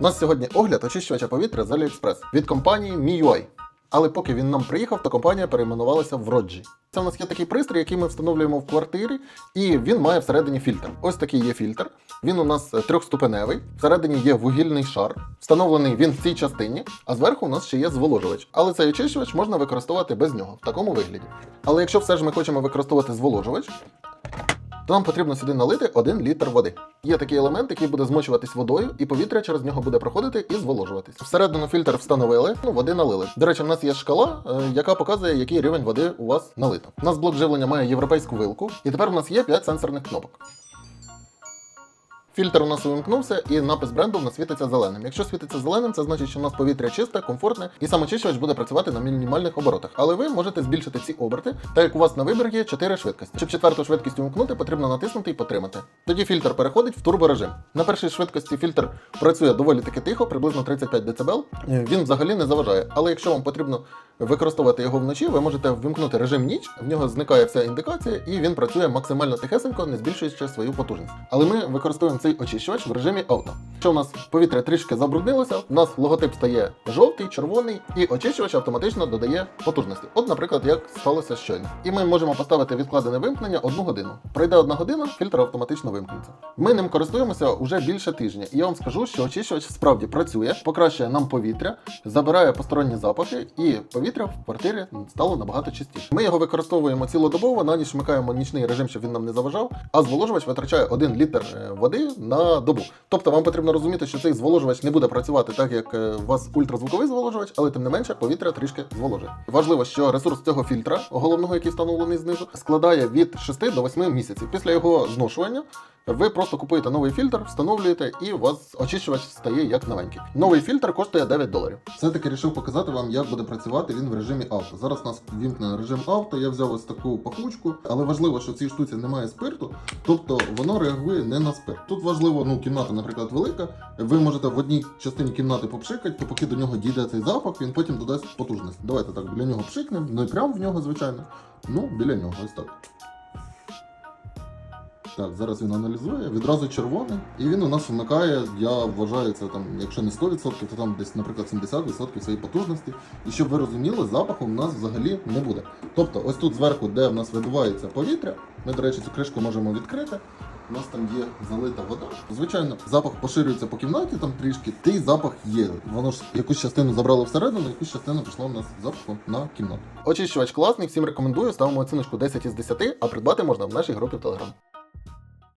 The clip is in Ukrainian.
У нас сьогодні огляд очищувача повітря з AliExpress від компанії MIUI. Але поки він нам приїхав, то компанія перейменувалася в Роджі. Це у нас є такий пристрій, який ми встановлюємо в квартирі, і він має всередині фільтр. Ось такий є фільтр. Він у нас е, трьохступеневий. Всередині є вугільний шар. Встановлений він в цій частині, а зверху у нас ще є зволожувач. Але цей очищувач можна використовувати без нього в такому вигляді. Але якщо все ж ми хочемо використовувати зволожувач, то нам потрібно сюди налити 1 літр води. Є такий елемент, який буде змочуватись водою, і повітря через нього буде проходити і зволожуватись. Всередину фільтр встановили, ну води налили. До речі, в нас є шкала, е, яка показує, який рівень води у вас налито. У нас блок живлення має європейську вилку, і тепер у нас є 5 сенсорних кнопок. Фільтр у нас увімкнувся, і напис бренду в нас світиться зеленим. Якщо світиться зеленим, це значить, що у нас повітря чисте, комфортне, і самочищувач буде працювати на мінімальних оборотах. Але ви можете збільшити ці оберти, так як у вас на вибір є 4 швидкості. Щоб четверту швидкість увімкнути, потрібно натиснути і потримати. Тоді фільтр переходить в турборежим. На першій швидкості фільтр працює доволі таки тихо, приблизно 35 дБ. Він взагалі не заважає. Але якщо вам потрібно використовувати його вночі, ви можете ввімкнути режим ніч, в нього зникає вся індикація, і він працює максимально тихесенько, не збільшуючи свою потужність. Але ми використовуємо цей очищувач в режимі авто. Якщо у нас повітря трішки забруднилося, у нас логотип стає жовтий, червоний, і очищувач автоматично додає потужності. От, наприклад, як сталося щойно. І ми можемо поставити відкладене вимкнення одну годину. Пройде одна година, фільтр автоматично вимкнеться. Ми ним користуємося уже більше тижня, і я вам скажу, що очищувач справді працює, покращує нам повітря, забирає посторонні запахи, і повітря в квартирі стало набагато чистіше. Ми його використовуємо цілодобово, на ніч вмикаємо нічний режим, щоб він нам не заважав. А зволожувач витрачає 1 літр е, води на добу. Тобто вам потрібно розуміти, що цей зволожувач не буде працювати так, як е, у вас ультразвуковий зволожувач, але тим не менше повітря трішки зволожує. Важливо, що ресурс цього фільтра, головного, який встановлений знизу, складає від 6 до 8 місяців. Після його зношування ви просто купуєте новий фільтр, встановлюєте, і у вас очищувач стає як новенький. Новий фільтр коштує 9 доларів. Все-таки вирішив показати вам, як буде працювати він в режимі авто. Зараз у нас вімкнений режим авто. Я взяв ось таку пахучку, але важливо, що в цій штуці немає спирту, тобто воно реагує не на спирт. Тут важливо, ну кімната, наприклад, велика. Ви можете в одній частині кімнати попшикати, то поки до нього дійде цей запах, він потім додасть потужність. Давайте так біля нього пшикнемо, ну і прямо в нього, звичайно. Ну, біля нього, ось так. Так, зараз він аналізує, відразу червоний, і він у нас вмикає, я вважаю, це там, якщо не 100%, то там десь, наприклад, 70% своєї потужності. І щоб ви розуміли, запаху у нас взагалі не буде. Тобто, ось тут зверху, де в нас видувається повітря, ми, до речі, цю кришку можемо відкрити. У нас там є залита вода. Звичайно, запах поширюється по кімнаті там трішки, той запах є. Воно ж якусь частину забрало всередину, якусь частину пішло в нас запахом на кімнату. Очищувач класний, всім рекомендую. Ставимо оціночку 10 із 10, а придбати можна в нашій групі в Telegram.